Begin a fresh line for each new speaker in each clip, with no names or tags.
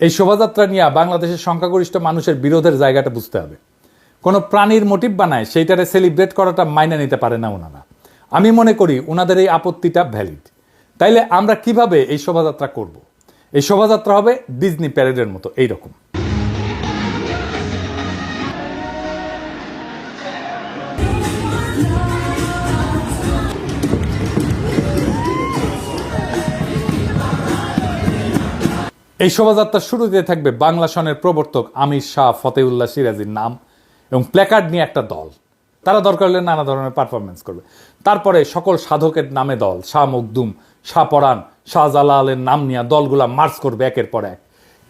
এই শোভাযাত্রা নিয়ে বাংলাদেশের সংখ্যাগরিষ্ঠ মানুষের বিরোধের জায়গাটা বুঝতে হবে। কোনো প্রাণীর মোটিভ বানায় সেইটারে সেলিব্রেট করাটা মাইনে নিতে পারে না ওনারা। আমি মনে করি ওনাদের এই আপত্তিটা ভ্যালিড। তাইলে আমরা কীভাবে এই শোভাযাত্রা করব। এই শোভাযাত্রা হবে ডিজনি প্যারেডের মতো, এইরকম। এই শোভাযাত্রার শুরুতে থাকবে বাংলা সনের প্রবর্তক আমির শাহ ফতেউল্লাহ সিরাজির নাম এবং প্ল্যাকার্ড নিয়ে একটা দল। তারা দরকার হলে নানা ধরনের পারফরমেন্স করবে। তারপরে সকল সাধকের নামে দল, শাহ মকদুম, শাহ পরাণ, শাহ জালালের নাম নিয়ে দলগুলা মার্চ করবে একের পর এক।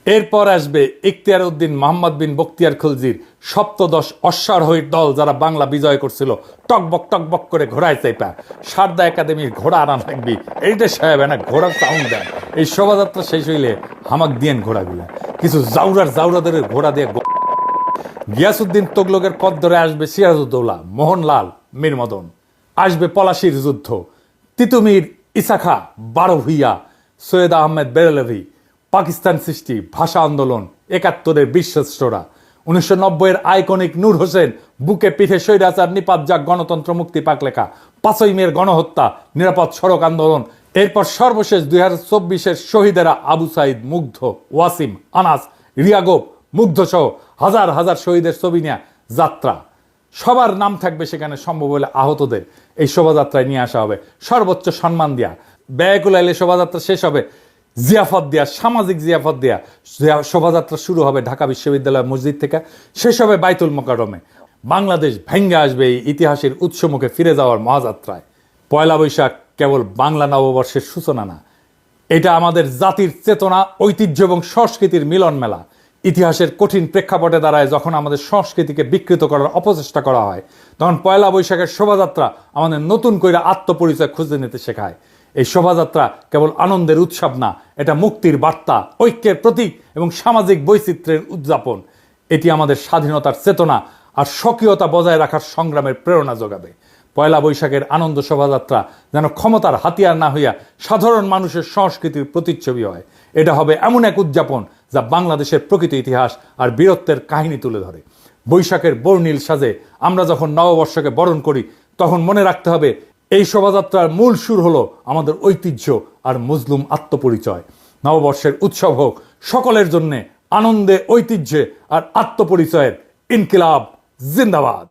এরপর আসবে ইখতিয়ার উদ্দিন মোহাম্মদ বিন বক্তিয়ার খুলজির সপ্তদশ অশ্বারোহীর দল যারা বাংলা বিজয় করছিল। টকবক টকবক করে ঘোড়ায় চাইপা। সারদা একাডেমির ঘোড়া আনা থাকবি এইটা সাহেব না ঘোড়ার সাউন্ড দেন। এই শোভাযাত্রা শেষ হইলে হামাক দিয়েন ঘোড়াগুলা। কিছু জাউরার জাউরাদের ঘোড়া দিয়ে গিয়াসুদ্দিন তোগলকের পথ ধরে আসবে সিরাজউদ্দৌলা, মোহনলাল মীর মদন আসবে পলাশির যুদ্ধ। তিতুমির ইসাখা বারো ভুইয়া, সৈয়দ আহমেদ বেরেলভি, পাকিস্তান সৃষ্টি, ভাষা আন্দোলন, একাত্তরের বিশ্বশ্রেষ্ঠরা উনিশশো নব্বইয়ের আইকনিক নূর হোসেন, বুকে পিঠে স্বৈরাচার, নিপাত যাক গণতন্ত্র মুক্তি পাক লেখা, পাঁচই মেয়ের গণহত্যা, নিরাপদ সড়ক আন্দোলন এরপর সর্বশেষ দুই হাজার চব্বিশের শহীদেরা আবু সাইদ, মুগ্ধ, ওয়াসিম, আনাস রিয়াগোপ মুগ্ধ সহ হাজার হাজার শহীদের ছবি নিয়ে যাত্রা। সবার নাম থাকবে সেখানে সম্ভব হলে আহতদের। এই শোভাযাত্রায় নিয়ে আসা হবে সর্বোচ্চ সম্মান দেয়া। ব্যয়কুল এলে শোভাযাত্রা শেষ হবে জিয়াফত দেয়া, সামাজিক জিয়াফত দেয়া। শোভাযাত্রা শুরু হবে ঢাকা বিশ্ববিদ্যালয় মসজিদ থেকে। শেষ হবে বাইতুল মোকারমে বাংলাদেশ ভেঙ্গে আসবে এই ইতিহাসের উৎসমুখে ফিরে যাওয়ার মহাযাত্রায়। পয়লা বৈশাখ কেবল বাংলা নববর্ষের সূচনা না, এটা আমাদের জাতির চেতনা, ঐতিহ্য এবং সংস্কৃতির মিলন মেলা। ইতিহাসের কঠিন প্রেক্ষাপটে দাঁড়ায় যখন আমাদের সংস্কৃতিকে বিকৃত করার অপচেষ্টা করা হয়, তখন পয়লা বৈশাখের শোভাযাত্রা আমাদের নতুন করে আত্মপরিচয় খুঁজে নিতে শেখায়। এই শোভাযাত্রা কেবল আনন্দের উৎসব না, এটা মুক্তির বার্তা, ঐক্যের প্রতীক এবং সামাজিক বৈচিত্র্যের উদযাপন। এটি আমাদের স্বাধীনতার চেতনা আর স্বকীয়তা বজায় রাখার সংগ্রামের প্রেরণা যোগাবে। পয়লা বৈশাখের আনন্দ শোভাযাত্রা যেন ক্ষমতার হাতিয়ার না হইয়া সাধারণ মানুষের সংস্কৃতির প্রতিচ্ছবি হয়। এটা হবে এমন এক উদযাপন যা বাংলাদেশের প্রকৃত ইতিহাস আর বীরত্বের কাহিনী তুলে ধরে। বৈশাখের বর্ণিল সাজে আমরা যখন নববর্ষকে বরণ করি, তখন মনে রাখতে হবে এই শোভাযাত্রার মূল সুর হলো আমাদের ঐতিহ্য আর মজলুম আত্মপরিচয়। নববর্ষের উৎসব হোক, সকলের জন্যে আনন্দে ঐতিহ্যে আর আত্মপরিচয়ের ইনকিলাব, জিন্দাবাদ।